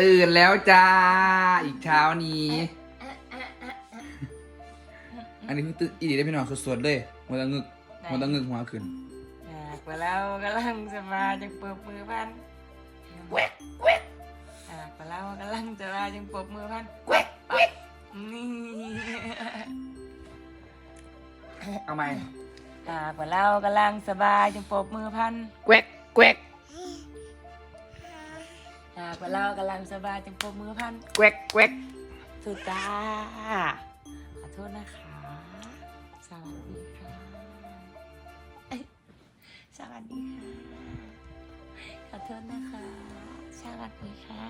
ตื่นแล้วจ้า อีกเช้านี้ อันนี้เพิ่งตื่นอีดีได้พี่น้องสดๆเลยหัวตะงึกหัวตะงึกหัวขึ้นอยากไปแล้วกำลังจะมาจึงเปิดมือพันแวกแวกอยากไปแล้วกำลังจะมาจึงเปิดมือพันแวกแวกนี่เอาไหมอยากไปแล้วกำลังสบายจึงเปิดมือพันแวกแวก อยากไปแล้วกำลังสบายจึงเปิดมือพันแวกแวกสุดจ้า ขอโทษนะคะ สวัสดีค่ะเอ้ยสวัสดีค่ะ ขอโทษนะคะ สวัสดีค่ะ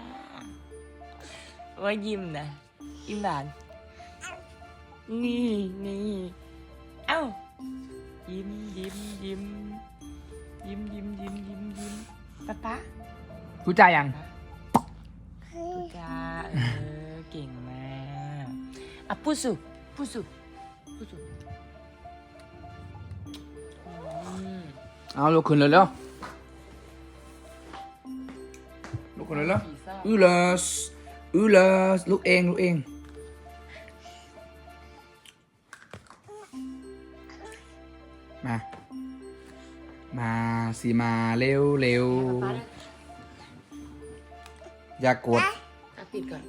ว่ายิ้มนะยิ้มหวานนี่นี่เอ้า ยิ้มยิ้มยิ้มยิ้มยิ้มยิ้มยิ้มยิ้มป๊าป๊า รู้ใจยัง อะพูดสุพูดสุพูดสุอืมเอาลุกขึ้นเลยแล้วลุกขึ้นเลยแล้วผีเศร้าอือเลสอือเลสลุกเองลุกเอง มา มาสิมาเร็วเร็วป๊าป๊าอย่ากด อะปิดก่อน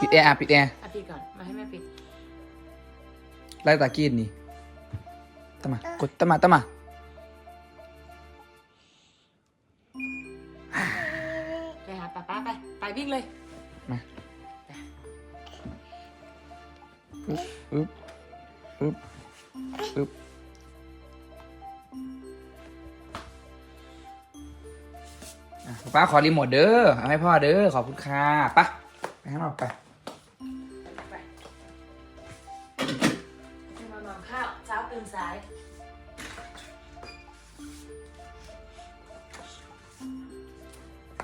ปิดแอร์อะปิดแอร์อะปิดก่อน มาให้แม่ปิด ไล่ตากีนนี่ตามมากดตามมาตามมาไปหาป๊าป๊าไป ไปวิ่งเลย มาอึ๊บอึ๊บอึ๊บอึ๊บอะป้าขอรีโมทเด้อ เอาให้พ่อเด้อ ขอบคุณค่ะไปะ ไปข้างนอกไปไปจะมานอนข้าวเช้าตื่นสาย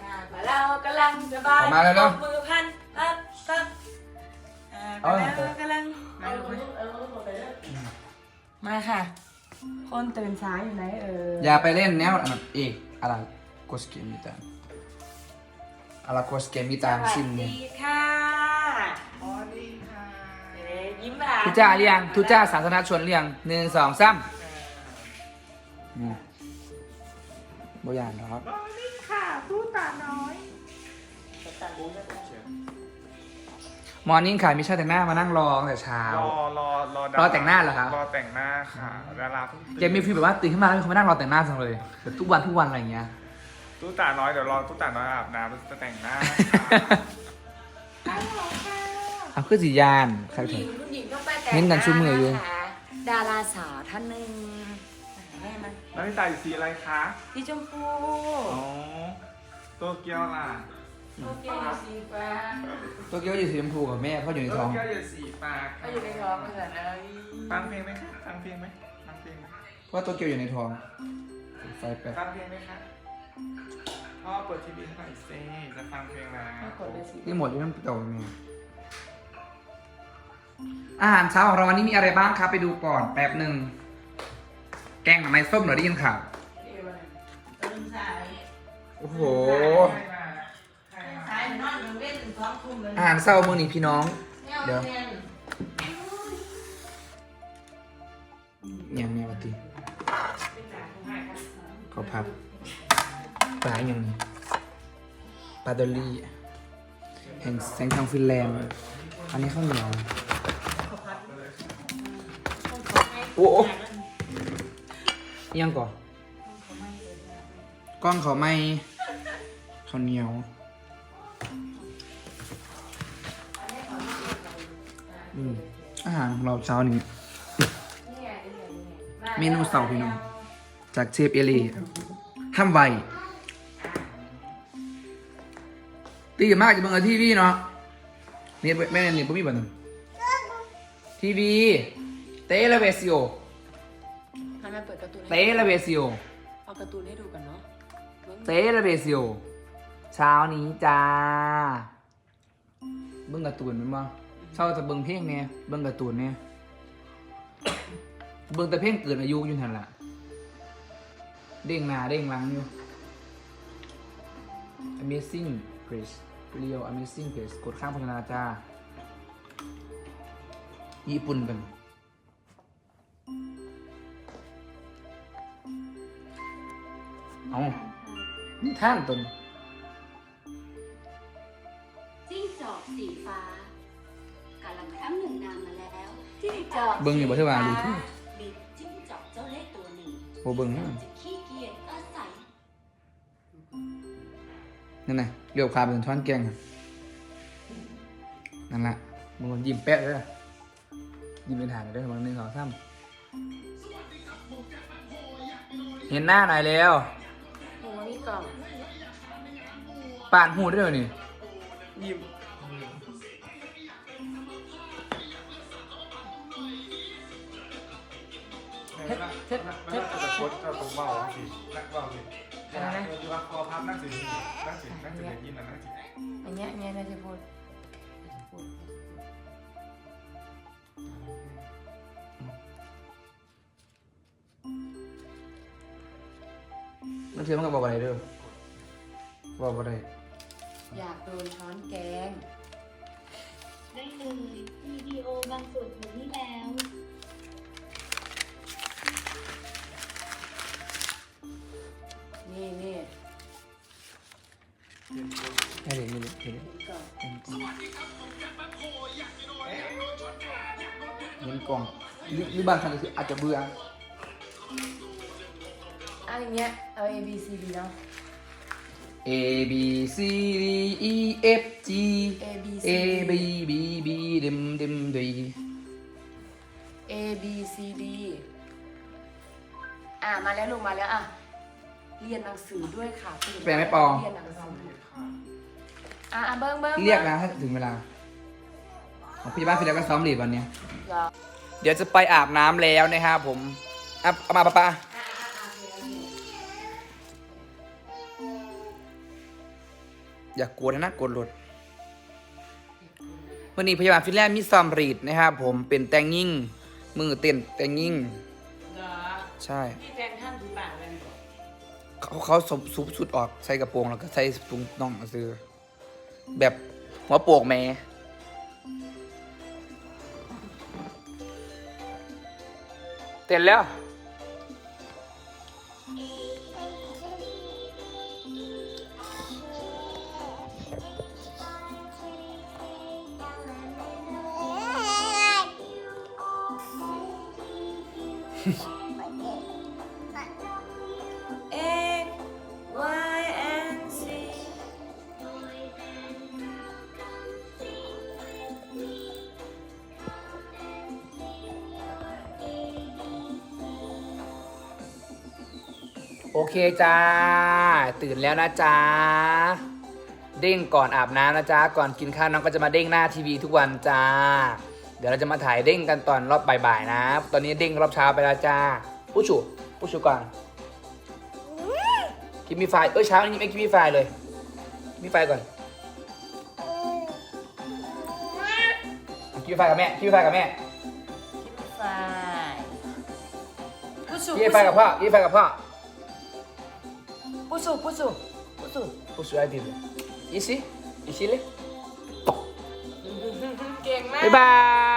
อะมาเรากำลังสบายออกมาแล้วเนอะยกมือพันพับพับอะเอามาหน่อยแล้วกำลังมาลูกมามาค่ะ คนตื่นสายอยู่ไหนเอออย่าไปเล่นแนวอันนั้นเอกอะไรโกสเกมิตา อะไรโกสเกมิตาสวัสซิมเนี่ดียค่ะสวัสดีค่ะเอ๊ะยิ้มหวานทุจ้าเรียงทุจ้าสาธารณชนเรียงหนึ่งสองสามนี่โบยานครับสวัสดีค่ะตู้ตาน้อยมอร์นิ่งค่ะมิชาแต่งหน้ามานั่งรอตั้งแต่เช้า รอรอรอดารอแต่งหน้าเหรอครับรอแต่งหน้าค่ะดาราเพิ่งแกมีฟีลแบบว่าตื่นขึ้นมาแล้วเขามานั่งรอแต่งหน้าจังเลยแบบทุกวันทุกวันอะไรอย่างเงี้ย ตู้ตาน้อยเดี๋ยวรอตู้ตาน้อยอาบน้ำแล้วจะแต่งหน้าเอาขึ้นสียานใครผู้หถึญิงง ผู้หญิงต้องไปแต่งเน้นกันชุ่มมืออยู่นะคะดาราสาวท่านหนึ่งแม่มันแล้วพี่ตาอยู่สีอะไรคะพี่ชมพูอ๋อโตเกียวล่ะโอเคสีฟ้าตัวเกียวอยู่สีชมพูกับแม่เขาอยู่ในโตท้องเกียวอยู่สีฟ้าเขาอยู่ในท้องภาษาเอ้ยฟังเพลงไหมคะฟังเพลงไหมฟังเพลงไหมเพราะว่าตัวเกียวอยู่ในท้องไฟแปดฟังเพลงไหมคะ พ่อเปิดทีวีให้หน่อยสิจะฟังเพลงแล้วกดเลยสินี่หมดที่มันเก่าแม่อาหารเช้าของเราวันนี้มีอะไรบ้างครับ ไปดูก่อนแป๊บหนึ่ง แกงหน่อไม้ส้มเหรอได้ยินข่าวตื่นสายโอ้โหใครมาใครมาสายนอนอยู่เว้นถึงท้องทุ่มเลยอาหารเช้ามื้อนี้พี่น้องเดี๋ยวยังมีปฏิเขาพับ ปลาอย่างนี้ปลาดอลลี่แห่งแสงทางฟินแลนด์อันนี้ข้าวเหนียวโอ้โหยังก่อนกล้องเขาไม่ข้าวเหนียวอืมอาหารของเราเช้านี้เมนูเสาร์พี่น้องจากเชฟเอลีทำไว ตีมากจะเบิ่งกับทีวีเนาะเน็ตแม่เน็ตบ่มีบ่นึงทีวีเตเลเวซิโอให้แม่เปิดการ์ตูนเตเลเวซิโอเอาการ์ตูนให้ดูกันเนาะเตเลเวซิโอเช้านี้จ้า เบิ่งการ์ตูนแมันบ่เช้าจะเบิ่งเพลงเนี่ยเบิ่งการ์ตูนเนี่ยเบิ่งแต่เพลงเกิดอายุอยู่นั่นล่ะเด้งหน้าเด้งหลังอยู่ Amazing Grace เรียว Amazing Page กดข้างโฆษณาจ้า ญี่ปุ่นกันเอานี่ท่านตนจิ้งจอกสีฟ้ากาลังครั้งหนึ่งนานมาแล้วจิ้งจอกเบิ่งอยู่บ่เท่าว่าดูมีจิ้งจอกเจ้าเล็กตัวหนึ่งโบเบิ่งนะจะขี้ นั่นน่ะเรียวคาเป็นช้อนแกงครับนั่นละมึงยิ้มแปะเลยยิ้มเป็นหางเลยวันหนึ่งสองสามเห็นหน้าหน่อยแล้วหนูมีกล่องป่านหูได้เลยนี่ยิ้มเฮ็ดเฮ็ดเฮ็ดจะโคตรจะตรงเบาสินักเบาสิ คือว่าคอพับนั่งสินั่งสินั่งสิยิ้มนะนั่งสิอันเนี้ยอันเนี้ยน่าจะพูดน่าจะพูดมันเชื่อมันก็บอกอะไรเด้อบอกอะไรอยากโดนช้อนแกง ได้เลยวิดีโอบางส่วนหมดนี้แล้ว ห็นกล่องเห็นกล่องหรือหรือบางครั้งก็คืออาจจะเบื่ออันเนี้ยเอา A B C D เนาะ A B C D E F G A B C A B B B ดิมดิมดี A B C D อะมาแล้วลงมาแล้วอะเรียนหนังสือด้วยค่ะตื่นแปลไม่ปอ เรียนหนังสือ อะอะเบิ้งเบิ้งเรียกนะถ้าถึงเวลาของพี่บ้านพี่แล้วก็ซ้อมลีดวันเนี้ยเหรอเดี๋ยวจะไปอาบน้ำแล้วนะครับผมอะเอามาปะปะอย่ากกวนนะกวนรถวันนี้พยาบาลฟินแลนด์มีซ้อมรีดนะครับผมเป็นแตงยิ่ง มือเต้นแตงยิ่ง เหรอใช่ พี่แฟนท่านดูปากเลยบอก เขาเขาสบซุบสุดออกใส่กระโปรงแล้วก็ใส่ถุงน่องมาซื้อ แบบหัวโปกแม่เต้นแล้วเโอเคจ้า ตื่นแล้วนะจ๊ะเด้งก่อนอาบน้ำนะจ๊ะก่อนกินข้าวน้องก็จะมาเด้งหน้าทีวีทุกวันจ้า เดี๋ยวเราจะมาถ่ายเด้งกันตอนรอบบ่ายๆนะ ตอนนี้เด้งรอบเช้าไปแล้วจ้าผู้ชูผู้ชูก่อนกินมีไฟล์เอ้ยเช้านี้ไม่กินมีไฟล์เลยกินมีไฟล์ก่อนกินมีไฟล์กับแม่กินมีไฟล์กับแม่คิดไฟผู้สูกินมีไฟล์กับพ่อกินมีไฟล์กับพ่อ ผู้สูผู้สูผู้สูผู้ชูไอติมอีสิอีสิเลยเก่งมาก บ๊ายบาย